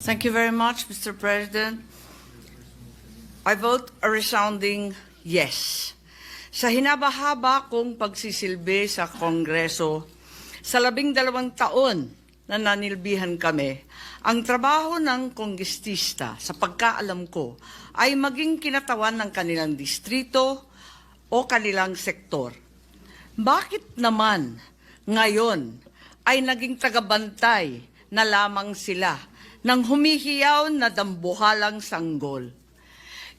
Thank you very much, Mr. President. I vote a resounding yes. Sa hinabahaba kong pagsisilbi sa Kongreso, sa labing dalawang taon na nanilbihan kami, ang trabaho ng konggestista sa pagkaalam ko ay maging kinatawan ng kanilang distrito o kanilang sektor. Bakit naman ngayon ay naging tagabantay na lamang sila ng humihiyaw na dambuhalang sanggol?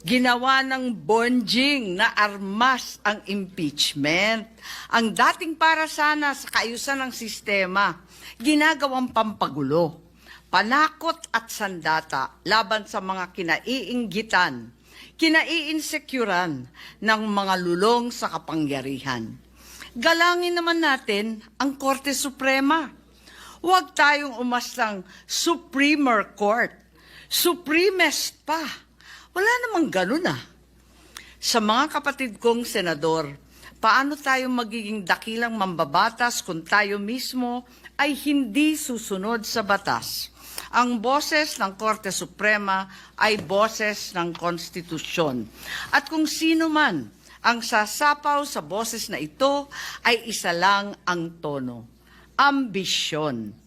Ginawa ng bonjing na armas ang impeachment. Ang dating para sana sa kaayusan ng sistema, ginagawang pampagulo, panakot at sandata laban sa mga kinaiinggitan, kinaiinsecuran ng mga lulong sa kapangyarihan. Galangin naman natin ang Korte Suprema. Huwag tayong umastang Supremer Court. Supremest pa. Wala namang ganun ah. Sa mga kapatid kong senador, paano tayo magiging dakilang mambabatas kung tayo mismo ay hindi susunod sa batas? Ang boses ng Korte Suprema ay boses ng konstitusyon. At kung sino man ang sasapaw sa boses na ito ay isa lang ang tono, ambisyon.